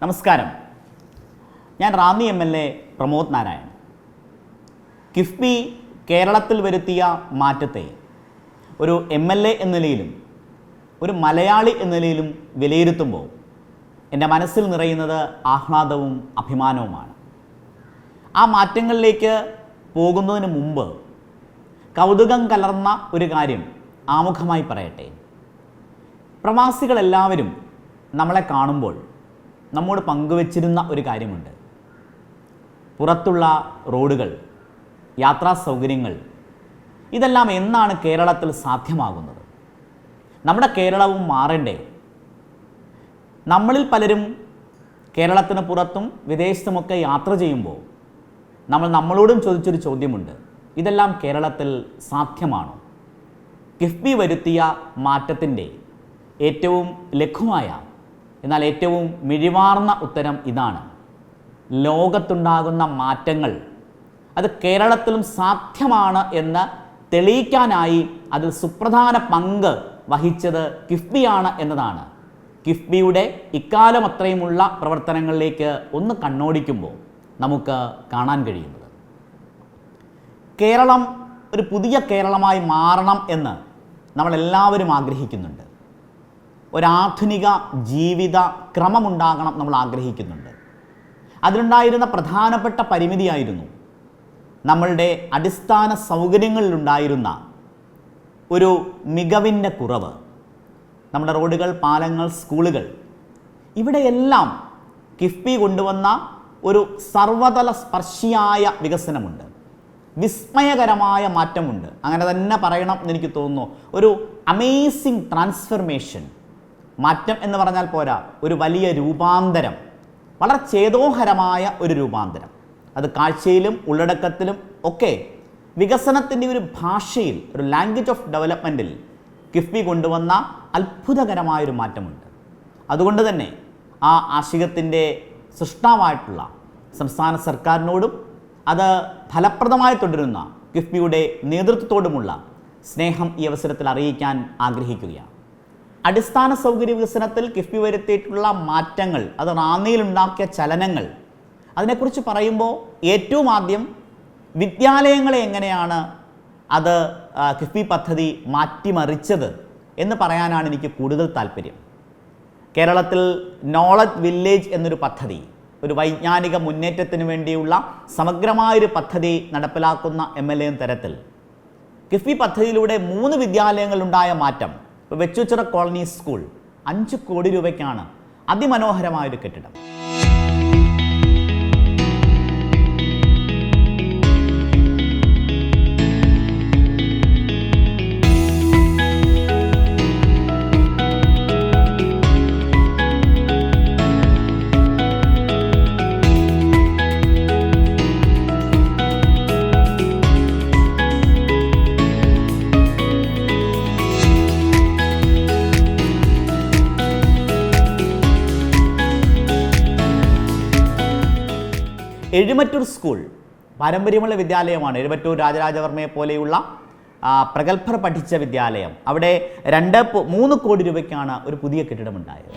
നമസ്കാരം. ഞാൻ Ranni M L A Pramod Narayan KIIFB കേരളത്തിൽ വരുത്തിയ മാറ്റത്തെ ഒരു എം എൽ എ എന്ന നിലയിലും ഒരു മലയാളി എന്ന നിലയിലും വിലയിരുത്തുമ്പോൾ എന്റെ മനസ്സിൽ നിറയുന്നത് ആഹ്ലാദവും അഭിമാനവുമാണ്. ആ മാറ്റങ്ങളിലേക്ക് പോകുന്നതിന് മുമ്പ് കൗതുകം കലർന്ന ഒരു കാര്യം ആമുഖമായി പറയട്ടെ. പ്രവാസികളെല്ലാവരും നമ്മളെ കാണുമ്പോൾ നമ്മോട് പങ്കുവച്ചിരുന്ന ഒരു കാര്യമുണ്ട്. പുറത്തുള്ള റോഡുകൾ യാത്രാ സൗകര്യങ്ങൾ ഇതെല്ലാം എന്നാണ് കേരളത്തിൽ സാധ്യമാകുന്നത്? നമ്മുടെ കേരളവും മാറണ്ടേ? നമ്മളിൽ പലരും കേരളത്തിന് പുറത്തും വിദേശത്തുമൊക്കെ യാത്ര ചെയ്യുമ്പോൾ നമ്മൾ നമ്മളോടും ചോദിച്ചൊരു ചോദ്യമുണ്ട്. ഇതെല്ലാം കേരളത്തിൽ സാധ്യമാണോ? കിഫ്ബി വരുത്തിയ മാറ്റത്തിന്റെ ഏറ്റവും ലഘുമായ എന്നാൽ ഏറ്റവും മിഴിവാർന്ന ഉത്തരം ഇതാണ്. ലോകത്തുണ്ടാകുന്ന മാറ്റങ്ങൾ അത് കേരളത്തിലും സാധ്യമാണ് എന്ന് തെളിയിക്കാനായി അതിൽ സുപ്രധാന പങ്ക് വഹിച്ചത് കിഫ്ബിയാണ് എന്നതാണ്. കിഫ്ബിയുടെ ഇക്കാലം അത്രയുമുള്ള പ്രവർത്തനങ്ങളിലേക്ക് ഒന്ന് കണ്ണോടിക്കുമ്പോൾ നമുക്ക് കാണാൻ കഴിയുന്നത്. കേരളം ഒരു പുതിയ കേരളമായി മാറണം എന്ന് നമ്മളെല്ലാവരും ആഗ്രഹിക്കുന്നുണ്ട്. ഒരാധുനിക ജീവിത ക്രമമുണ്ടാകണം നമ്മൾ ആഗ്രഹിക്കുന്നുണ്ട്. അതിലുണ്ടായിരുന്ന പ്രധാനപ്പെട്ട പരിമിതിയായിരുന്നു നമ്മളുടെ അടിസ്ഥാന സൗകര്യങ്ങളിലുണ്ടായിരുന്ന ഒരു മികവിന്റെ കുറവ്. നമ്മുടെ റോഡുകൾ പാലങ്ങൾ സ്കൂളുകൾ ഇവിടെയെല്ലാം കിഫ്ബി കൊണ്ടുവന്ന ഒരു സർവതല സ്പർശിയായ വികസനമുണ്ട്. വിസ്മയകരമായ മാറ്റമുണ്ട്. അങ്ങനെ തന്നെ പറയണം എന്ന് എനിക്ക് തോന്നുന്നു. ഒരു അമേസിങ് ട്രാൻസ്ഫർമേഷൻ മാറ്റം എന്ന് പറഞ്ഞാൽ പോരാ ഒരു വലിയ രൂപാന്തരം. വളരെ ചേതോഹരമായ ഒരു രൂപാന്തരം. അത് കാഴ്ചയിലും ഉള്ളടക്കത്തിലും ഒക്കെ വികസനത്തിന്റെ ഒരു ഭാഷയിൽ ഒരു ലാംഗ്വേജ് ഓഫ് ഡെവലപ്മെന്റിൽ കിഫ്ബി കൊണ്ടുവന്ന അത്ഭുതകരമായൊരു മാറ്റമുണ്ട്. അതുകൊണ്ട് തന്നെ ആ ആശയത്തിന്റെ സൃഷ്ടാവായിട്ടുള്ള സംസ്ഥാന സർക്കാരിനോടും അത് ഫലപ്രദമായി തുടരുന്ന കിഫ്ബിയുടെ നേതൃത്വത്തോടുമുള്ള സ്നേഹം ഈ അവസരത്തിൽ അറിയിക്കാൻ ആഗ്രഹിക്കുകയാണ്. അടിസ്ഥാന സൗകര്യ വികസനത്തിൽ കിഫ്ബി വരുത്തിയിട്ടുള്ള മാറ്റങ്ങൾ അത് റാന്നിയിലുണ്ടാക്കിയ ചലനങ്ങൾ അതിനെക്കുറിച്ച് പറയുമ്പോൾ ഏറ്റവും ആദ്യം വിദ്യാലയങ്ങളെ എങ്ങനെയാണ് അത് കിഫ്ബി പദ്ധതി മാറ്റിമറിച്ചത് എന്ന് പറയാനാണ് എനിക്ക് കൂടുതൽ താല്പര്യം. കേരളത്തിൽ നോളജ് വില്ലേജ് എന്നൊരു പദ്ധതി ഒരു വൈജ്ഞാനിക മുന്നേറ്റത്തിന് വേണ്ടിയുള്ള സമഗ്രമായൊരു പദ്ധതി നടപ്പിലാക്കുന്ന എം എൽ എ തരത്തിൽ കിഫ്ബി പദ്ധതിയിലൂടെ മൂന്ന് വിദ്യാലയങ്ങളുണ്ടായ മാറ്റം ഇപ്പോൾ വെച്ചുച്ചിറ കോളനി സ്കൂൾ അഞ്ച് കോടി രൂപയ്ക്കാണ് അതിമനോഹരമായൊരു കെട്ടിടം. എഴുമറ്റൂർ സ്കൂൾ പാരമ്പര്യമുള്ള വിദ്യാലയമാണ്. എഴുമറ്റൂർ രാജരാജവർമ്മയെ പോലെയുള്ള പ്രഗത്ഭർ പഠിച്ച വിദ്യാലയം. അവിടെ രണ്ട് മൂന്ന് കോടി രൂപയ്ക്കാണ് ഒരു പുതിയ കെട്ടിടമുണ്ടായത്.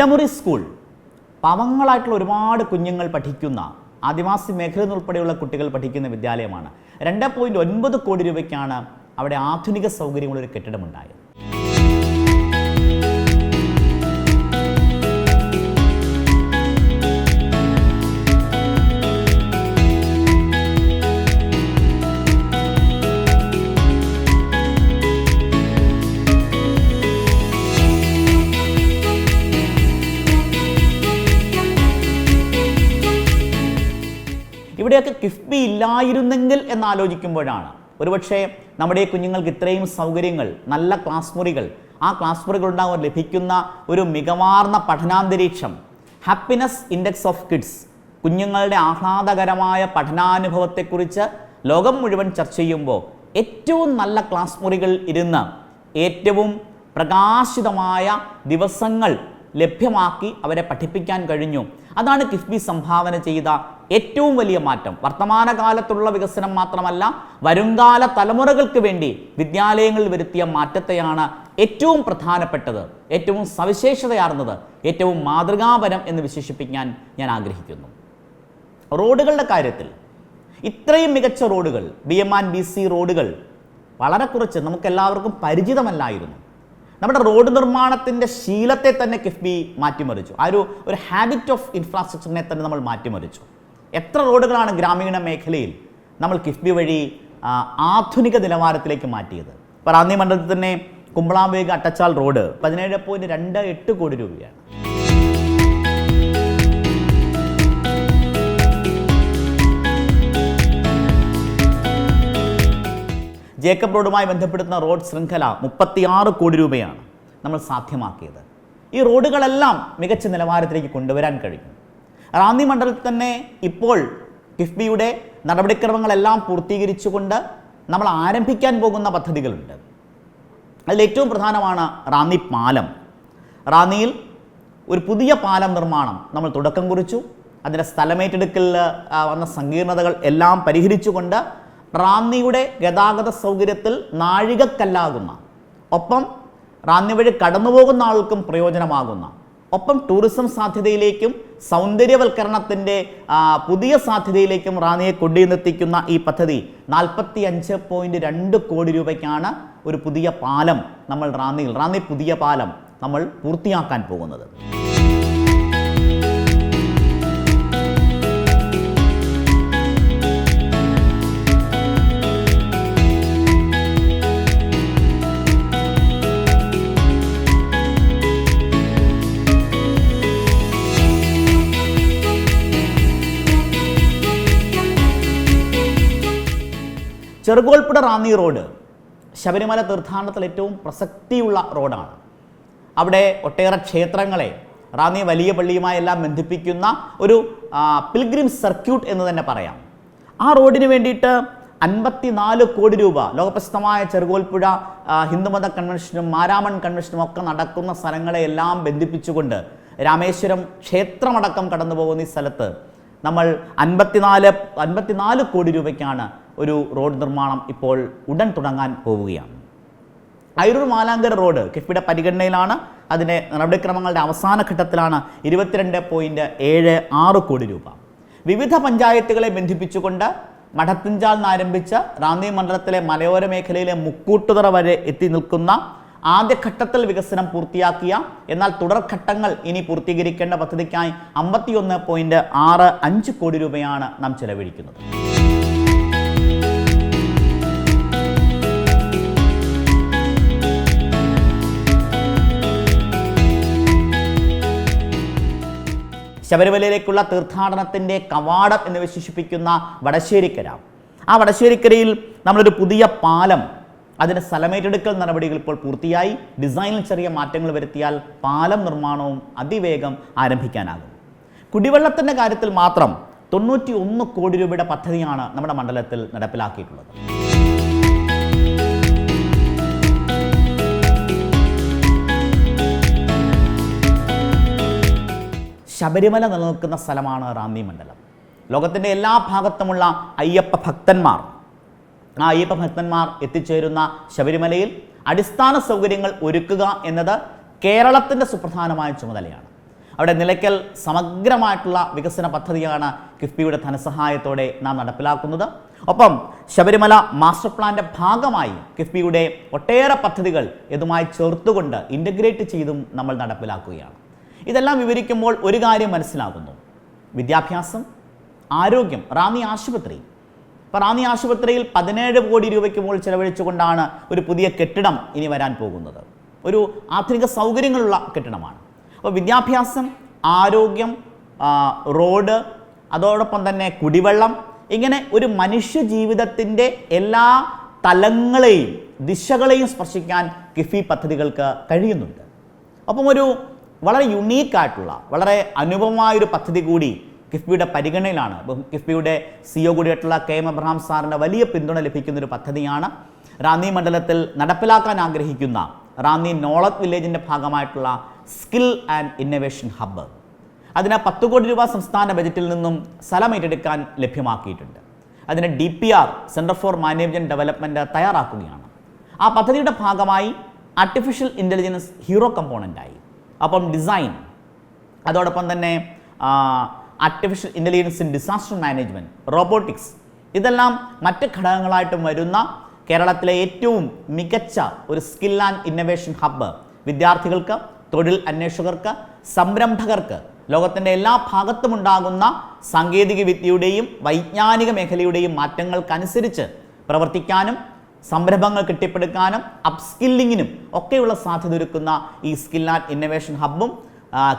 ഇടമുറി സ്കൂൾ. പാവങ്ങളായിട്ടുള്ള ഒരുപാട് കുഞ്ഞുങ്ങൾ പഠിക്കുന്ന ആദിവാസി മേഖല ഉൾപ്പെടെയുള്ള കുട്ടികൾ പഠിക്കുന്ന വിദ്യാലയമാണ്. രണ്ട് പോയിന്റ് ഒൻപത് കോടി രൂപയ്ക്കാണ് അവിടെ ആധുനിക സൗകര്യങ്ങളൊരു കെട്ടിടമുണ്ടായത്. ഇവിടെയൊക്കെ കിഫ്ബി ഇല്ലായിരുന്നെങ്കിൽ എന്നാലോചിക്കുമ്പോഴാണ്. ഒരുപക്ഷെ നമ്മുടെ കുഞ്ഞുങ്ങൾക്ക് ഇത്രയും സൗകര്യങ്ങൾ നല്ല ക്ലാസ് മുറികൾ ആ ക്ലാസ് മുറികൾ ഉണ്ടാകുമ്പോൾ ലഭിക്കുന്ന ഒരു മികവാർന്ന പഠനാന്തരീക്ഷം ഹാപ്പിനെസ് ഇൻഡെക്സ് ഓഫ് കിഡ്സ് കുഞ്ഞുങ്ങളുടെ ആഹ്ലാദകരമായ പഠനാനുഭവത്തെക്കുറിച്ച് ലോകം മുഴുവൻ ചർച്ച ചെയ്യുമ്പോൾ ഏറ്റവും നല്ല ക്ലാസ് മുറികൾ ഇരുന്ന് ഏറ്റവും പ്രകാശിതമായ ദിവസങ്ങൾ ലഭ്യമാക്കി അവരെ പഠിപ്പിക്കാൻ കഴിഞ്ഞു. അതാണ് കിഫ്ബി സംഭാവന ചെയ്ത ഏറ്റവും വലിയ മാറ്റം. വർത്തമാനകാലത്തുള്ള വികസനം മാത്രമല്ല വരുംകാല തലമുറകൾക്ക് വേണ്ടി വിദ്യാലയങ്ങളിൽ വരുത്തിയ മാറ്റത്തെയാണ് ഏറ്റവും പ്രധാനപ്പെട്ടത് ഏറ്റവും സവിശേഷതയാർന്നത് ഏറ്റവും മാതൃകാപരം എന്ന് വിശേഷിപ്പിക്കാൻ ഞാൻ ആഗ്രഹിക്കുന്നു. റോഡുകളുടെ കാര്യത്തിൽ ഇത്രയും മികച്ച റോഡുകൾ B M and B C റോഡുകൾ വളരെ കുറച്ച് നമുക്കെല്ലാവർക്കും പരിചിതമല്ലായിരുന്നു. നമ്മുടെ റോഡ് നിർമ്മാണത്തിന്റെ ശീലത്തെ തന്നെ കിഫ്ബി മാറ്റിമറിച്ചു. ആ ഒരു ഒരു ഹാബിറ്റ് ഓഫ് ഇൻഫ്രാസ്ട്രക്ചറിനെ തന്നെ നമ്മൾ മാറ്റിമറിച്ചു. എത്ര റോഡുകളാണ് ഗ്രാമീണ മേഖലയിൽ നമ്മൾ കിഫ്ബി വഴി ആധുനിക നിലവാരത്തിലേക്ക് മാറ്റിയത്? പറാന്നി മണ്ഡലത്തിൽ തന്നെ കുമ്പളാംവേഗ് അട്ടച്ചാൽ റോഡ് പതിനേഴ് പോയിന്റ് രണ്ട് എട്ട് കോടി രൂപയാണ്. ജേക്കബ് റോഡുമായി ബന്ധപ്പെടുന്ന റോഡ് ശൃംഖല മുപ്പത്തിയാറ് കോടി രൂപയാണ് നമ്മൾ സാധ്യമാക്കിയത്. ഈ റോഡുകളെല്ലാം മികച്ച നിലവാരത്തിലേക്ക് കൊണ്ടുവരാൻ കഴിയും. റാന്നി മണ്ഡലത്തിൽ തന്നെ ഇപ്പോൾ കിഫ്ബിയുടെ നടപടിക്രമങ്ങളെല്ലാം പൂർത്തീകരിച്ചുകൊണ്ട് നമ്മൾ ആരംഭിക്കാൻ പോകുന്ന പദ്ധതികളുണ്ട്. അതിലേറ്റവും പ്രധാനമാണ് റാന്നി പാലം. റാന്നിയിൽ ഒരു പുതിയ പാലം നിർമ്മാണം നമ്മൾ തുടക്കം കുറിച്ചു. അതിന്റെ സ്ഥലമേറ്റെടുക്കലിൽ വന്ന സങ്കീർണതകൾ എല്ലാം പരിഹരിച്ചുകൊണ്ട് റാന്നിയുടെ ഗതാഗത സൗകര്യത്തിൽ നാഴികക്കല്ലാകുന്ന ഒപ്പം റാന്നി വഴി കടന്നുപോകുന്ന ആൾക്കും പ്രയോജനമാകുന്ന ഒപ്പം ടൂറിസം സാധ്യതയിലേക്കും സൗന്ദര്യവൽക്കരണത്തിന്റെ പുതിയ സാധ്യതയിലേക്കും റാന്നിയെ കൊണ്ടുവന്നെത്തിക്കുന്ന ഈ പദ്ധതി നാൽപ്പത്തി അഞ്ച് പോയിന്റ് രണ്ട് കോടി രൂപയ്ക്കാണ് ഒരു പുതിയ പാലം നമ്മൾ റാന്നിയിൽ റാന്നി പുതിയ പാലം നമ്മൾ പൂർത്തിയാക്കാൻ പോകുന്നത്. ചെറുകോൽപ്പുഴ റാന്നി റോഡ് ശബരിമല തീർത്ഥാടനത്തിൽ ഏറ്റവും പ്രസക്തിയുള്ള റോഡാണ്. അവിടെ ഒട്ടേറെ ക്ഷേത്രങ്ങളെ റാന്നി വലിയ പള്ളിയുമായി എല്ലാം ബന്ധിപ്പിക്കുന്ന ഒരു പിൽഗ്രിം സർക്യൂട്ട് എന്ന് തന്നെ പറയാം. ആ റോഡിന് വേണ്ടിയിട്ട് അൻപത്തിനാല് കോടി രൂപ ലോകപ്രസിദ്ധമായ ചെറുകോൽപ്പുഴ ഹിന്ദുമത കൺവെൻഷനും മാരാമൺ കൺവെൻഷനും ഒക്കെ നടക്കുന്ന സ്ഥലങ്ങളെയെല്ലാം ബന്ധിപ്പിച്ചുകൊണ്ട് രാമേശ്വരം ക്ഷേത്രമടക്കം കടന്നു പോകുന്ന ഈ സ്ഥലത്ത് നമ്മൾ അൻപത്തിനാല് അൻപത്തിനാല് കോടി രൂപയ്ക്കാണ് ഒരു റോഡ് നിർമ്മാണം ഇപ്പോൾ ഉടൻ തുടങ്ങാൻ പോവുകയാണ്. അയിരൂർ മാലാങ്കര റോഡ് കിഫ്ബിയുടെ പരിഗണനയിലാണ്. അതിന്റെ നടപടിക്രമങ്ങളുടെ അവസാന ഘട്ടത്തിലാണ് ഇരുപത്തിരണ്ട് പോയിന്റ് ഏഴ് ആറ് കോടി രൂപ. വിവിധ പഞ്ചായത്തുകളെ ബന്ധിപ്പിച്ചുകൊണ്ട് മഠത്തിഞ്ചാൽ നിന്നാരംഭിച്ച് റാന്നി മണ്ഡലത്തിലെ മലയോര മേഖലയിലെ മുക്കൂട്ടുതറ വരെ എത്തി നിൽക്കുന്ന ആദ്യഘട്ടത്തിൽ വികസനം പൂർത്തിയാക്കിയ എന്നാൽ തുടർഘട്ടങ്ങൾ ഇനി പൂർത്തീകരിക്കേണ്ട പദ്ധതിക്കായി അമ്പത്തിയൊന്ന് പോയിന്റ് ആറ് അഞ്ച് കോടി രൂപയാണ് നാം ചെലവഴിക്കുന്നത്. ശബരിമലയിലേക്കുള്ള തീർത്ഥാടനത്തിന്റെ കവാടം എന്ന് വിശേഷിപ്പിക്കുന്ന വടശ്ശേരിക്കര. ആ വടശ്ശേരിക്കരയിൽ നമ്മളൊരു പുതിയ പാലം അതിന്റെ സ്ഥലമേറ്റെടുക്കൽ നടപടികൾ ഇപ്പോൾ പൂർത്തിയായി. ഡിസൈനിൽ ചെറിയ മാറ്റങ്ങൾ വരുത്തിയാൽ പാലം നിർമ്മാണവും അതിവേഗം ആരംഭിക്കാനാകും. കുടിവെള്ളത്തിന്റെ കാര്യത്തിൽ മാത്രം തൊണ്ണൂറ്റി ഒന്ന് കോടി രൂപയുടെ പദ്ധതിയാണ് നമ്മുടെ മണ്ഡലത്തിൽ നടപ്പിലാക്കിയിട്ടുള്ളത്. ശബരിമല നിലനിൽക്കുന്ന സ്ഥലമാണ് റാന്നി മണ്ഡലം. ലോകത്തിന്റെ എല്ലാ ഭാഗത്തുമുള്ള അയ്യപ്പ ഭക്തന്മാർ ആ അയ്യപ്പ ഭക്തന്മാർ എത്തിച്ചേരുന്ന ശബരിമലയിൽ അടിസ്ഥാന സൗകര്യങ്ങൾ ഒരുക്കുക എന്നത് കേരളത്തിന്റെ സുപ്രധാനമായ ചുമതലയാണ്. അവിടെ നിലയ്ക്കൽ സമഗ്രമായിട്ടുള്ള വികസന പദ്ധതിയാണ് കിഫ്ബിയുടെ ധനസഹായത്തോടെ നാം നടപ്പിലാക്കുന്നത്. ഒപ്പം ശബരിമല മാസ്റ്റർ പ്ലാന്റെ ഭാഗമായി കിഫ്ബിയുടെ ഒട്ടേറെ പദ്ധതികൾ ഇതുമായി ചേർത്തുകൊണ്ട് ഇന്റഗ്രേറ്റ് ചെയ്തും നമ്മൾ നടപ്പിലാക്കുകയാണ്. ഇതെല്ലാം വിവരിക്കുമ്പോൾ ഒരു കാര്യം മനസ്സിലാകുന്നു. വിദ്യാഭ്യാസം ആരോഗ്യം റാന്നി ആശുപത്രി. ഇപ്പം റാന്നി ആശുപത്രിയിൽ പതിനേഴ് കോടി രൂപയ്ക്ക് മുകളിൽ ചെലവഴിച്ചുകൊണ്ടാണ് ഒരു പുതിയ കെട്ടിടം ഇനി വരാൻ പോകുന്നത്. ഒരു ആധുനിക സൗകര്യങ്ങളുള്ള കെട്ടിടമാണ്. അപ്പോൾ വിദ്യാഭ്യാസം ആരോഗ്യം റോഡ് അതോടൊപ്പം തന്നെ കുടിവെള്ളം ഇങ്ങനെ ഒരു മനുഷ്യ ജീവിതത്തിന്റെ എല്ലാ തലങ്ങളെയും ദിശകളെയും സ്പർശിക്കാൻ കിഫി പദ്ധതികൾക്ക് കഴിയുന്നുണ്ട്. അപ്പം ഒരു വളരെ യുണീക്കായിട്ടുള്ള വളരെ അനുപമമായൊരു പദ്ധതി കൂടി കിഫ്ബിയുടെ പരിഗണനയിലാണ്. കിഫ്ബിയുടെ കിഫ്ബിയുടെ സിഒ കൂടിയായിട്ടുള്ള കെ എം അബ്രഹാം സാറിന്റെ വലിയ പിന്തുണ ലഭിക്കുന്ന ഒരു പദ്ധതിയാണ് റാന്നി മണ്ഡലത്തിൽ നടപ്പിലാക്കാൻ ആഗ്രഹിക്കുന്ന റാന്നി നോളത്ത് വില്ലേജിന്റെ ഭാഗമായിട്ടുള്ള സ്കിൽ ആൻഡ് ഇന്നവേഷൻ ഹബ്ബ്. അതിന് പത്ത് കോടി രൂപ സംസ്ഥാന ബജറ്റിൽ നിന്നും സ്ഥലം ഏറ്റെടുക്കാൻ ലഭ്യമാക്കിയിട്ടുണ്ട്. അതിന് D P R centre for management development തയ്യാറാക്കുകയാണ്. ആ പദ്ധതിയുടെ ഭാഗമായി ആർട്ടിഫിഷ്യൽ ഇന്റലിജൻസ് ഹീറോ കമ്പോണന്റായി അപ്പം ഡിസൈൻ അതോടൊപ്പം തന്നെ artificial intelligence in disaster management robotics ഇതെല്ലാം മറ്റ് ഘടകങ്ങളായിട്ടും വരുന്ന കേരളത്തിലെ ഏറ്റവും മികച്ച ഒരു സ്കിൽ ആൻഡ് ഇന്നവേഷൻ ഹബ്ബ് വിദ്യാർത്ഥികൾക്ക് തൊഴിൽ അന്വേഷകർക്ക് സംരംഭകർക്ക് ലോകത്തിന്റെ എല്ലാ ഭാഗത്തുമുണ്ടാകുന്ന സാങ്കേതിക വിദ്യയുടെയും വൈജ്ഞാനിക മേഖലയുടെയും മാറ്റങ്ങൾക്കനുസരിച്ച് പ്രവർത്തിക്കാനും സംരംഭങ്ങൾ കെട്ടിപ്പടുക്കാനും അപ്സ്കില്ലിങ്ങിനും ഒക്കെയുള്ള സാധ്യത ഒരുക്കുന്ന ഈ സ്കിൽ ആൻഡ് ഇന്നവേഷൻ ഹബ്ബും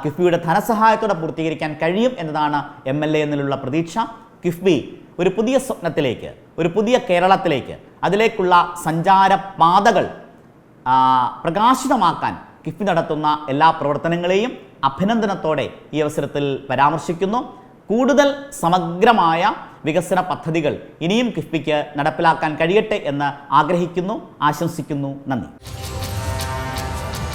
കിഫ്ബിയുടെ ധനസഹായത്തോടെ പൂർത്തീകരിക്കാൻ കഴിയും എന്നതാണ് എം എൽ എ എന്നിലുള്ള പ്രതീക്ഷ. കിഫ്ബി ഒരു പുതിയ സ്വപ്നത്തിലേക്ക് ഒരു പുതിയ കേരളത്തിലേക്ക് അതിലേക്കുള്ള സഞ്ചാര പാതകൾ പ്രകാശിതമാക്കാൻ കിഫ്ബി നടത്തുന്ന എല്ലാ പ്രവർത്തനങ്ങളെയും അഭിനന്ദനത്തോടെ ഈ അവസരത്തിൽ പരാമർശിക്കുന്നു. കൂടുതൽ സമഗ്രമായ വികസന പദ്ധതികൾ ഇനിയും കിഫ്ബിക്ക് നടപ്പിലാക്കാൻ കഴിയട്ടെ എന്ന് ആഗ്രഹിക്കുന്നു ആശംസിക്കുന്നു. നന്ദി.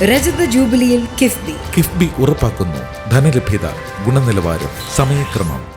രജത ജൂബിലിയിൽ കിഫ്ബി. കിഫ്ബി ഉറപ്പാക്കുന്നു. ധനലഭ്യത ഗുണനിലവാരം സമയക്രമം.